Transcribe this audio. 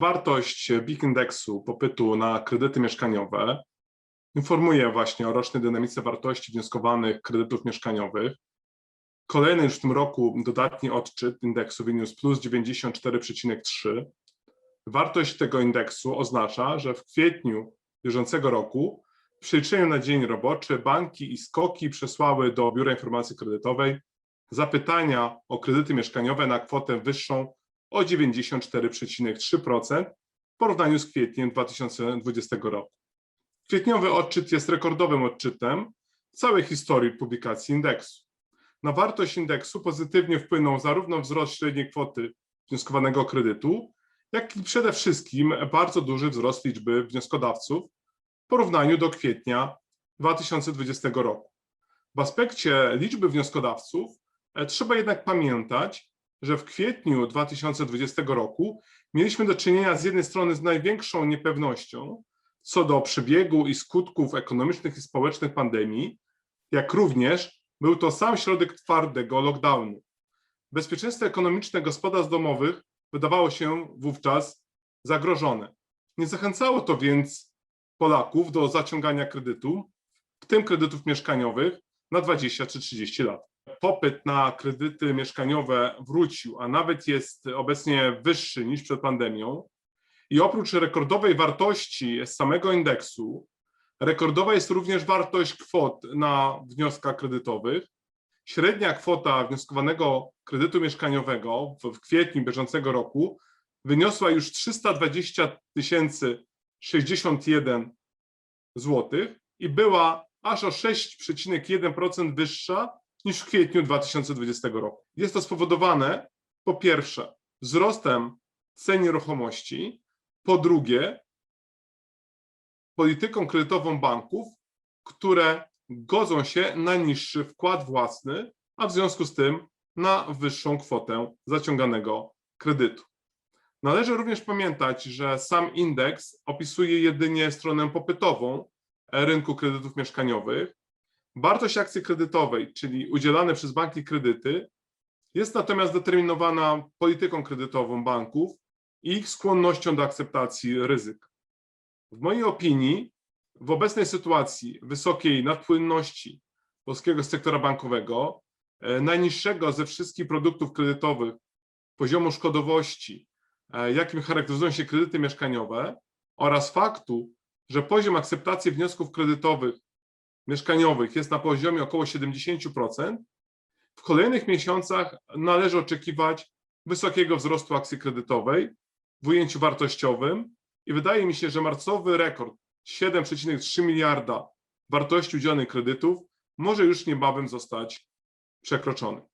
Wartość BIG indeksu popytu na kredyty mieszkaniowe informuje właśnie o rocznej dynamice wartości wnioskowanych kredytów mieszkaniowych. Kolejny już w tym roku dodatni odczyt indeksu wyniósł plus 94,3. Wartość tego indeksu oznacza, że w kwietniu bieżącego roku w przeliczeniu na dzień roboczy banki i skoki przesłały do Biura Informacji Kredytowej zapytania o kredyty mieszkaniowe na kwotę wyższą o 94,3% w porównaniu z kwietniem 2020 roku. Kwietniowy odczyt jest rekordowym odczytem w całej historii publikacji indeksu. Na wartość indeksu pozytywnie wpłynął zarówno wzrost średniej kwoty wnioskowanego kredytu, jak i przede wszystkim bardzo duży wzrost liczby wnioskodawców w porównaniu do kwietnia 2020 roku. W aspekcie liczby wnioskodawców e, trzeba jednak pamiętać, że w kwietniu 2020 roku mieliśmy do czynienia z jednej strony z największą niepewnością co do przebiegu i skutków ekonomicznych i społecznych pandemii, jak również był to sam środek twardego lockdownu. Bezpieczeństwo ekonomiczne gospodarstw domowych wydawało się wówczas zagrożone. Nie zachęcało to więc Polaków do zaciągania kredytu, w tym kredytów mieszkaniowych, na 20 czy 30 lat. Popyt na kredyty mieszkaniowe wrócił, a nawet jest obecnie wyższy niż przed pandemią. I oprócz rekordowej wartości z samego indeksu, rekordowa jest również wartość kwot na wnioskach kredytowych. Średnia kwota wnioskowanego kredytu mieszkaniowego w, kwietniu bieżącego roku wyniosła już 320 061 złotych i była aż o 6,1% wyższa niż w kwietniu 2020 roku. Jest to spowodowane po pierwsze wzrostem cen nieruchomości, po drugie polityką kredytową banków, które godzą się na niższy wkład własny, a w związku z tym na wyższą kwotę zaciąganego kredytu. Należy również pamiętać, że sam indeks opisuje jedynie stronę popytową rynku kredytów mieszkaniowych. Wartość akcji kredytowej, czyli udzielane przez banki kredyty, jest natomiast determinowana polityką kredytową banków i ich skłonnością do akceptacji ryzyka. W mojej opinii, w obecnej sytuacji wysokiej nadpłynności polskiego sektora bankowego, e, najniższego ze wszystkich produktów kredytowych poziomu szkodowości, e, jakim charakteryzują się kredyty mieszkaniowe, oraz faktu, że poziom akceptacji wniosków kredytowych mieszkaniowych jest na poziomie około 70%, w kolejnych miesiącach należy oczekiwać wysokiego wzrostu akcji kredytowej w ujęciu wartościowym i wydaje mi się, że marcowy rekord 7,3 miliarda wartości udzielonych kredytów może już niebawem zostać przekroczony.